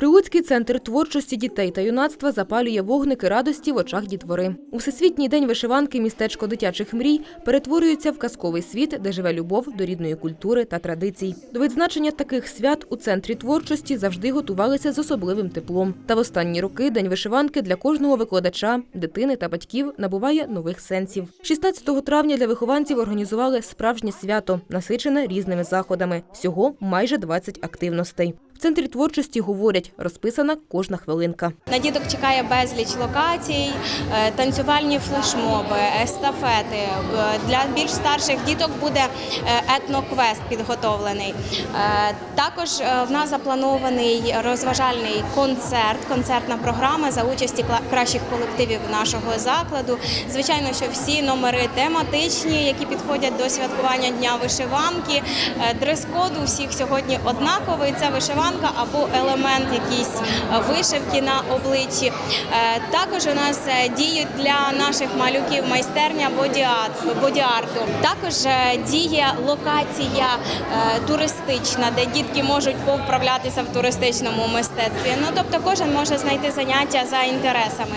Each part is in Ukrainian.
Прилуцький центр творчості дітей та юнацтва запалює вогники радості в очах дітвори. У всесвітній день вишиванки містечко дитячих мрій перетворюється в казковий світ, де живе любов до рідної культури та традицій. До відзначення таких свят у центрі творчості завжди готувалися з особливим теплом. Та в останні роки день вишиванки для кожного викладача, дитини та батьків набуває нових сенсів. 16 травня для вихованців організували справжнє свято, насичене різними заходами. Всього майже 20 активностей. В центрі творчості говорять, розписана кожна хвилинка. На діток чекає безліч локацій, е, танцювальні флешмоби, естафети. Е, Для більш старших діток буде е, етноквест підготовлений. Також в нас запланований розважальний концерт, концертна програма за участі кращих колективів нашого закладу. Звичайно, що всі номери тематичні, які підходять до святкування дня вишиванки. Е, Дрес-код у всіх сьогодні однаковий. Це вишиванка або елемент якийсь е, вишивки на обличчі. Е, Також у нас е, діють для наших малюків майстерня боді-арт- боді-арту. Також діє локація туристична, де дітки можуть повправлятися в туристичному мистецтві. Ну тобто кожен може знайти заняття за інтересами.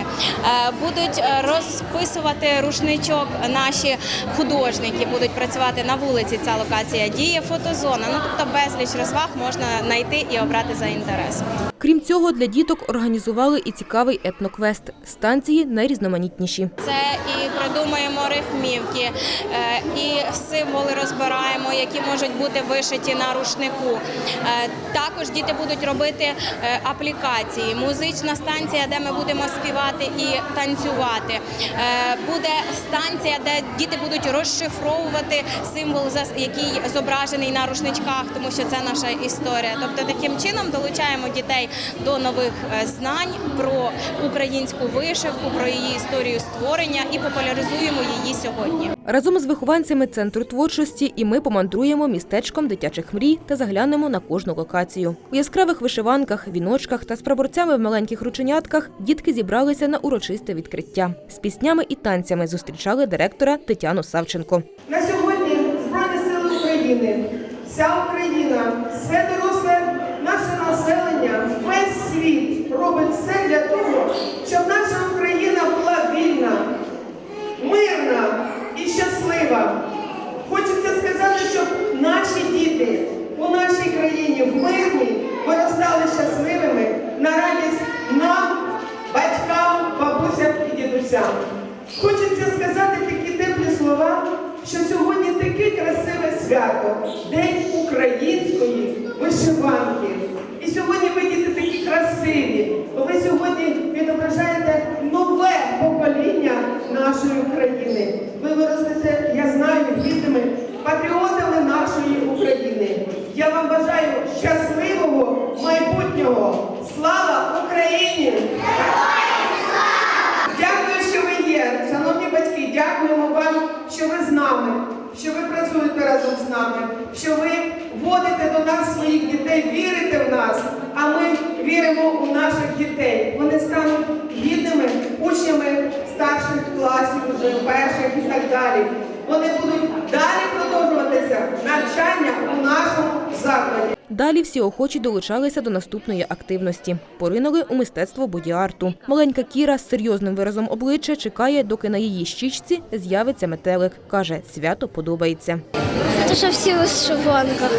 Будуть розписувати рушничок наші художники, будуть працювати на вулиці. Ця локація діє фотозона. Ну тобто безліч розваг можна знайти і обрати за інтересом. Крім цього, для діток організували і цікавий етноквест. Станції найрізноманітніші. Це і придумаємо рифмівки, е, і символи розбираємо, які можуть бути вишиті на рушнику. Е, Також діти будуть робити е, аплікації, музична станція, де ми будемо співати і танцювати. Буде станція, де діти будуть розшифровувати символ, який зображений на рушничках, тому що це наша історія. Тобто таким чином долучаємо дітей до нових е, знань про українську вишивку, про її історію створення і популяризуємо її сьогодні. Разом з вихованцями центру творчості і ми помандруємо містечком дитячих мрій та заглянемо на кожну локацію. У яскравих вишиванках, віночках та з прапорцями в маленьких рученятках дітки зібралися на урочисте відкриття. З піснями і танцями зустрічали директора Тетяну Савченко. На сьогодні Збройні Сили України, вся Україна, робить все для того, щоб наша Україна була вільна, мирна і щаслива. Хочеться сказати, щоб наші діти у нашій країні в мирній виростали щасливими на радість нам, батькам, бабусям і дідусям. Хочеться сказати такі теплі слова, що сьогодні таке красиве свято День української вишиванки. І сьогодні ви діти такі красиві. Нашої України. Ви виростете, я знаю, гідними патріотами нашої України. Я вам бажаю щасливого майбутнього. Слава Україні! Дякую, що ви є. Шановні батьки, дякуємо вам, що ви з нами, що ви працюєте разом з нами, що ви водите до нас своїх дітей, вірите в нас, а ми віримо у наших дітей. Вони стануть гідними учнями старших класів, вже перших і так далі. Вони будуть далі продовжуватися навчання у нашому закладі. Далі всі охочі долучалися до наступної активності. Поринули у мистецтво боді-арту. Маленька Кіра з серйозним виразом обличчя чекає, доки на її щічці з'явиться метелик. Каже, свято подобається. Те, що всі у вишиванках.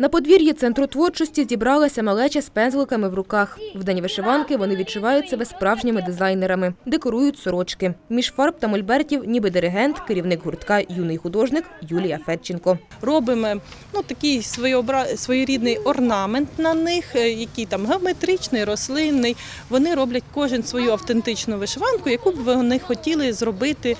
На подвір'ї центру творчості зібралася малеча з пензликами в руках. В день вишиванки вони відчувають себе справжніми дизайнерами, декорують сорочки. Між фарб та мольбертів, ніби диригент, керівник гуртка юний художник Юлія Федченко. робимо ну, такий своєрідний орнамент на них, е, який там геометричний, рослинний. Вони роблять кожен свою автентичну вишиванку, яку б вони хотіли зробити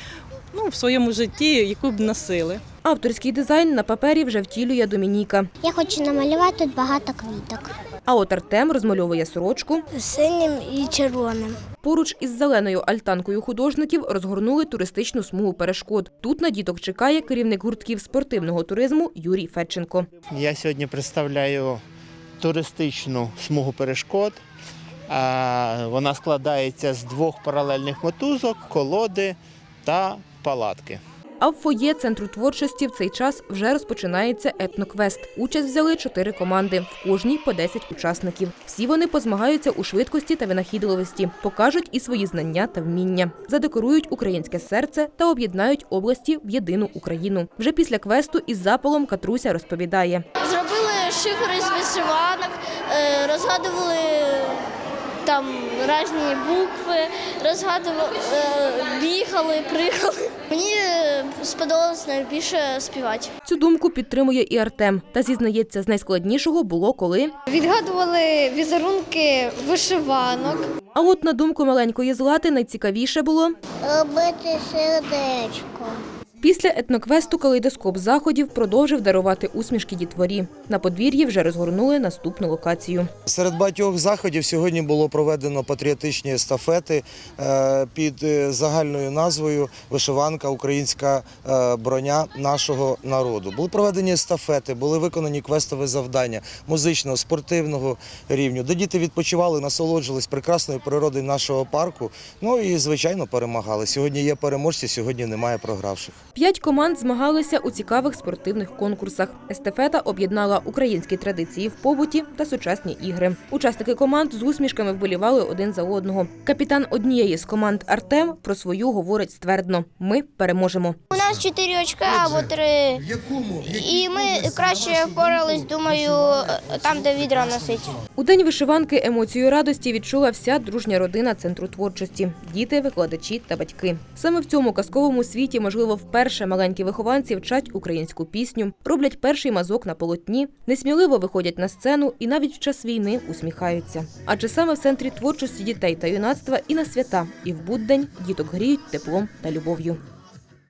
ну, в своєму житті, яку б носили. Авторський дизайн на папері вже втілює Домініка. Я хочу намалювати тут багато квіток. А от Артем розмальовує сорочку. Синім і червоним. Поруч із зеленою альтанкою художників розгорнули туристичну смугу перешкод. Тут на діток чекає керівник гуртків спортивного туризму Юрій Федченко. Я сьогодні представляю туристичну смугу перешкод. А, Вона складається з двох паралельних мотузок, колоди та палатки. А в фоє центру творчості в цей час вже розпочинається етноквест. Участь взяли чотири команди, в кожній по 10 учасників. Всі вони позмагаються у швидкості та винахідливості, покажуть і свої знання та вміння, задекорують українське серце та об'єднають області в єдину Україну. Вже після квесту із запалом Катруся розповідає. Зробили шифри з вишиванок, е, розгадували там різні букви, розгадували, е, бігали, пригали. Мені е, сподобалось найбільше співати. Цю думку підтримує і Артем. Та зізнається, з найскладнішого було коли. Відгадували візерунки вишиванок. А от на думку маленької злати найцікавіше було Робити сердечко. Після етноквесту калейдоскоп заходів продовжив дарувати усмішки дітворі. На подвір'ї вже розгорнули наступну локацію. Серед багатьох заходів сьогодні було проведено патріотичні естафети е, під е, загальною назвою Вишиванка Українська е, броня нашого народу. Були проведені естафети, були виконані квестові завдання музичного, спортивного рівню, де діти відпочивали, насолоджувались прекрасною природою нашого парку. Ну і звичайно перемагали. Сьогодні є переможці, сьогодні немає програвших. П'ять команд змагалися у цікавих спортивних конкурсах. Естафета об'єднала українські традиції в побуті та сучасні ігри. Учасники команд з усмішками вболівали один за одного. Капітан однієї з команд Артем про свою говорить ствердно: ми переможемо. У нас чотири очка або три. І ми краще впорались, думаю, там, де відра носить. У день вишиванки емоцію радості відчула вся дружня родина центру творчості діти, викладачі та батьки. Саме в цьому казковому світі, можливо, вперше маленькі вихованці вчать українську пісню, роблять перший мазок на полотні, несміливо виходять на сцену і навіть в час війни усміхаються. Адже саме в центрі творчості дітей та юнацтва і на свята, і в буддень діток гріють теплом та любов'ю.